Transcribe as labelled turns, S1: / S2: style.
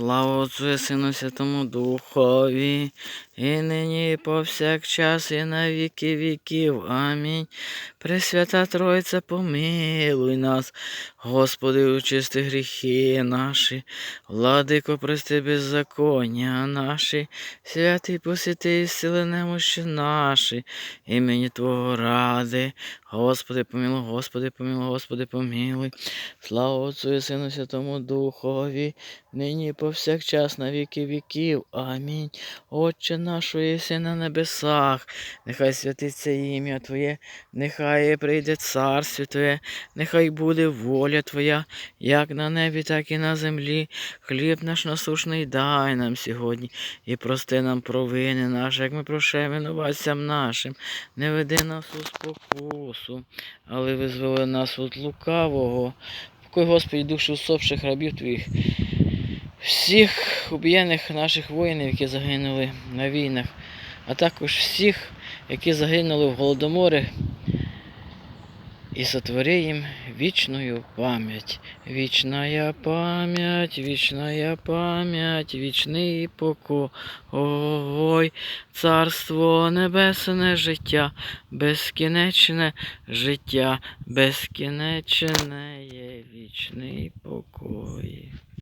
S1: Слава Отцю і Сину Святому Духові, і нині, і повсякчас, і на віки віків. Амінь. Пресвята Тройця, помилуй нас, Господи, очисти гріхи наші, владико, прости беззаконня наші, святий посвяти і сили немощі наші, імені Твого ради. Господи, помилуй, Господи, помилуй, Господи, помилуй. Слава Отцю і Сину Святому Духові, нині повсякчас на віки віків. Амінь. Отче наш, єси на небесах, нехай святиться ім'я Твоє, нехай прийде царство Твоє, нехай буде воля Твоя, як на небі, так і на землі. Хліб наш насушний дай нам сьогодні, і прости нам провини наші, як ми прощаємо винуватцям нашим. Не веди нас у спокусу, але визволи нас від лукавого. Покой, Господи, душі усопших рабів Твоїх, всіх убієних наших воїнів, які загинули на війнах, а також всіх, які загинули в Голодоморі, і сотвори їм вічною пам'ять. Вічная пам'ять, вічная пам'ять, вічний покой, царство небесне життя, безкінечне життя, безкінечне є вічний покой.